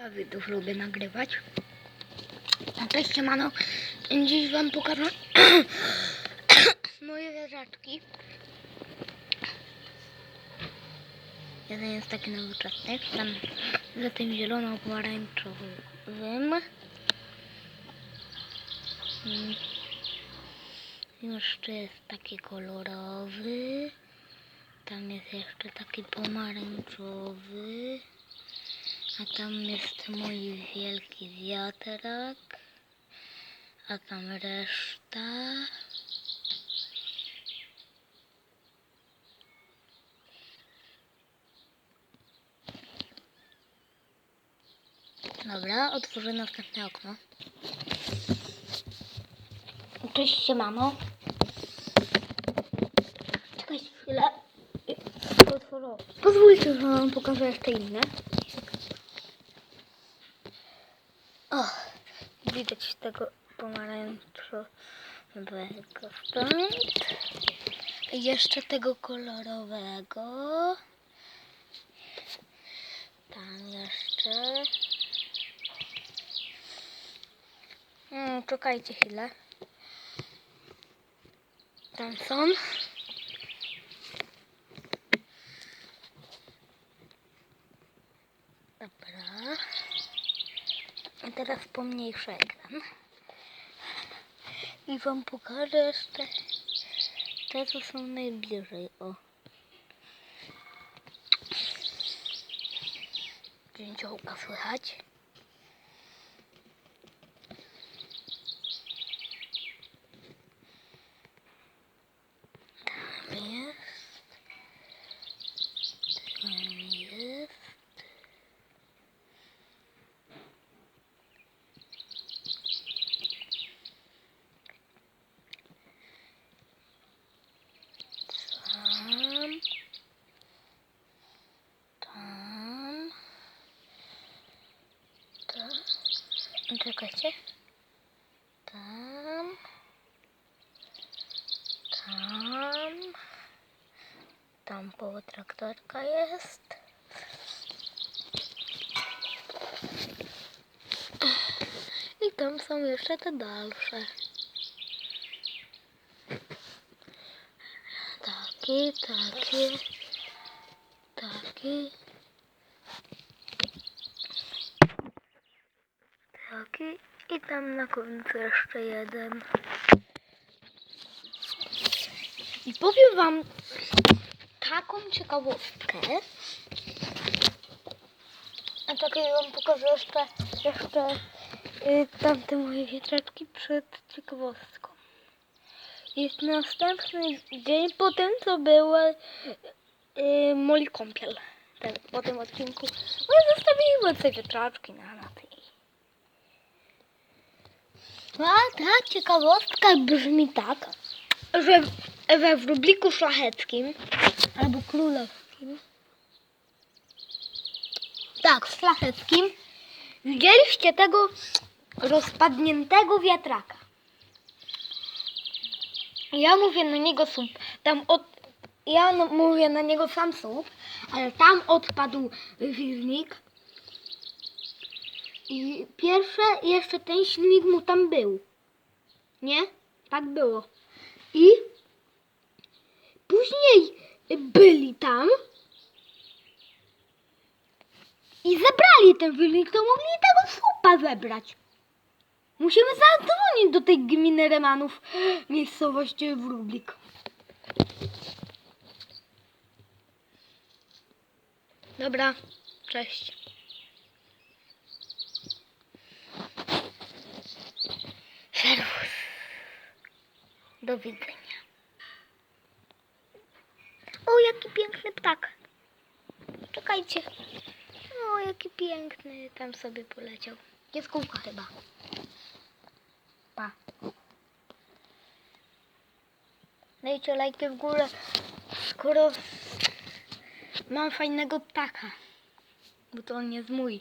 Ja widów lubię nagrywać. Cześć, mano. Dziś wam pokażę moje wieżaczki. Jeden jest taki nowoczesny, tam za tym zielono-pomarańczowym. Mm. Jeszcze jest taki kolorowy. Tam jest jeszcze taki pomarańczowy. A tam jest mój wielki wiatrak. A tam reszta. Dobra, otworzę następne okno. Cześć się mamo. Czekaj chwilę. Otworzę. Pozwólcie, że wam pokażę jeszcze inne. Widać tego pomarańczowego stąd. Jeszcze tego kolorowego. Tam jeszcze. Mm, czekajcie chwilę. Tam są. Dobra. A teraz pomniejszy ekran. I wam pokażę jeszcze te, co są najbliżej. O. Dzięciołka słychać. Tam jest. Tam jest. Tam. Tam. Tam. Czekajcie. Tam. Tam. Tam koło traktorka jest. I tam są jeszcze te dalsze. Takie, takie, takie. I tam na końcu jeszcze jeden. I powiem wam taką ciekawostkę. A czekaj, wam pokażę jeszcze, jeszcze y, tamte moje wiatraczki przed ciekawostką. Jest następny dzień po tym, co była y, Moli kąpiel. Ten, po tym odcinku. No i zostawiłem te wiatraczki na, na tej. A ta ciekawostka brzmi tak, że we wróbliku szlacheckim albo królewskim, tak, szlacheckim, widzieliście tego rozpadniętego wiatraka. Ja mówię na niego słup, tam od, ja no, mówię na niego sam słup, ale tam odpadł silnik. I pierwsze jeszcze ten silnik mu tam był. Nie? Tak było. I później byli tam i zebrali ten silnik, to mogli tego słupa zebrać. Musimy zadzwonić do tej gminy Remanów, miejscowości Wróblik. Dobra, cześć. Do widzenia. O, jaki piękny ptak. Czekajcie. O, jaki piękny. Tam sobie poleciał. Jaskółka chyba. Pa. Dajcie lajki w górę, skoro mam fajnego ptaka. Bo to on jest mój.